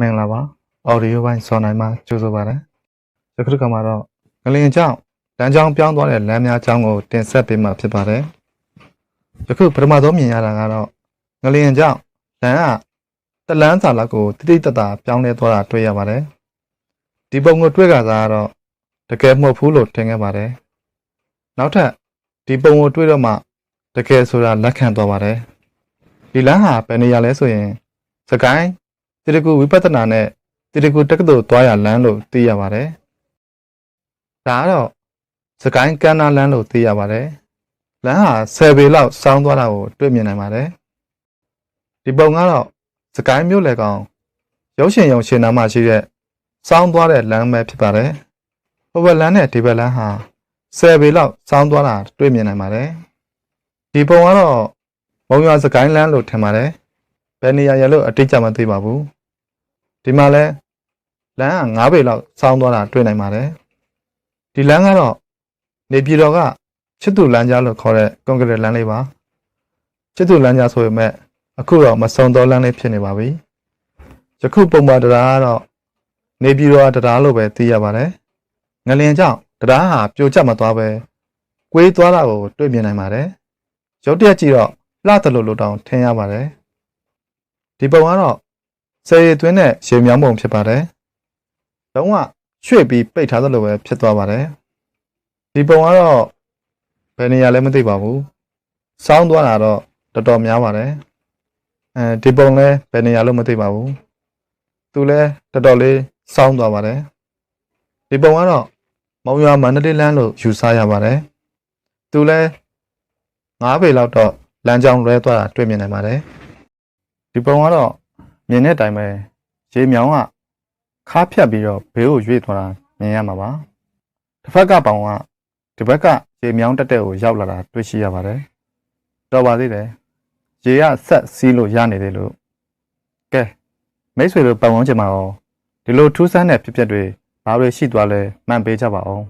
မင်္ဂလာပါအော်ဒီယိုပိုင်းစောနိုင်မှာကြိုဆိုပါရစေယခုတစ်ခါမှာတော့ငလင်ကြောင့်လမ်းကြောင်းပြောင်းသွားတဲ့လမ်းများအကြောင်းကိုတင်ဆက်ပေးမှာဖြစ်ပါတယ်ယခုပထမဆုံးမြင်ရတာကတော့ငလင်ကြောင့်လမ်းကတလန်းစာလောက်ကိုတိတိတတ်တာပြောင်းလဲသွားတာတွေ့ရပါတယ်ဒီပုံကိုတွေ့ကြတာကတော့တကယ်မဟုတ်ဘူးလို့ထင်ခဲ့ပါတယ်နောက်ထပ်ဒီပုံကိုတွေ့တော့မှတကယ်ဆိုတာလက်ခံသွားပါတယ်ဒီလမ်းဟာဘယ်နေရာလဲဆိုရင်စကိုင်း တိရကူဝိပဿနာနဲ့တိရကူတက္ကသိုလ်သွားရလမ်းလို့သိရပါတယ်။ဒါကတော့စကိုင်းကမ်းနားလမ်းလို့သိရပါတယ်။လမ်းဟာ10ပေလောက်စောင်းသွားတာကိုတွေ့မြင်နိုင်ပါတယ်။ဒီပုံကတော့စကိုင်းမြို့လေကောင်ရုပ်ရှင်ရုံရှင်နားမှာရှိတဲ့စောင်းသွားတဲ့လမ်းပဲဖြစ်ပါတယ်။ဟိုဘက်လမ်းနဲ့ဒီဘက်လမ်းဟာ10ပေလောက်စောင်းသွားတာတွေ့မြင်နိုင်ပါတယ်။ဒီပုံကတော့မုံရွာစကိုင်းလမ်းလို့ထင်ပါတယ်။ဘယ်နေရာရလို့အတိတ်ကြမသိပါဘူး ဒီမှာလဲလမ်းက9ပေလောက်စောင်းသွားတာတွေ့နိုင်ပါတယ်ဒီလမ်းကတော့နေပြည်တော်ကချစ်သူလမ်းကြားလို့ခေါ်တဲ့ကွန်ကရစ်လမ်းလေးပါချစ်သူလမ်းကြားဆိုပေမဲ့အခုတော့မစုံသောလမ်းလေးဖြစ်နေပါပြီယခုပုံမှန်တရားကတော့နေပြည်တော်ကတရားလို့ပဲသိရပါတယ်ငလျင်ကြောင့်တရားဟာပြိုကျမသွားပဲကွေးသွားတာကိုတွေ့မြင်နိုင်ပါတယ်ရုတ်တရက်ကြည့်တော့လှတယ်လို့လို့တောင်ထင်ရပါတယ်ဒီပုံကတော့ ဆယ်ရီသွင်းတဲ့ရေမြောင်းပုံဖြစ်ပါတယ်။လုံးဝရွှေ့ပြီးပိတ်ထားသလိုပဲဖြစ်သွားပါတယ်။ဒီပုံကတော့ဘယ်နေရာလဲမသိပါဘူး။စောင်းသွားတာတော့တော်တော်များပါတယ်။အဲဒီပုံလဲဘယ်နေရာလို့မသိပါဘူး။သူလဲတော်တော်လေးစောင်းသွားပါတယ်။ဒီပုံကတော့မုံရွာမန္တလေးလမ်းလို့ယူဆရပါတယ်။သူလဲ9ပေလောက်တော့လမ်းကြောင်းလွဲသွားတာတွေ့မြင်နိုင်ပါတယ်။ဒီပုံကတော့ မြင်တဲ့အတိုင်းပဲရေမြောင်းကခါဖြတ်ပြီးတော့ဘေးကိုရွေ့သွားတာမြင်ရမှာပါတစ်ဖက်ကပုံကဒီဘက်ကရေမြောင်းတက်တဲ့ကိုရောက်လာတာတွေ့ရှိရပါတယ်တော်ပါသေးတယ်ရေကဆက်စီးလို့ရနေတယ်လို့ကဲမိတ်ဆွေတို့ပတ်ဝန်းကျင်မှာရောဒီလိုထူးဆန်းတဲ့ဖြစ်ပျက်တွေဘာတွေရှိသွားလဲမှန်ပေးကြပါအောင်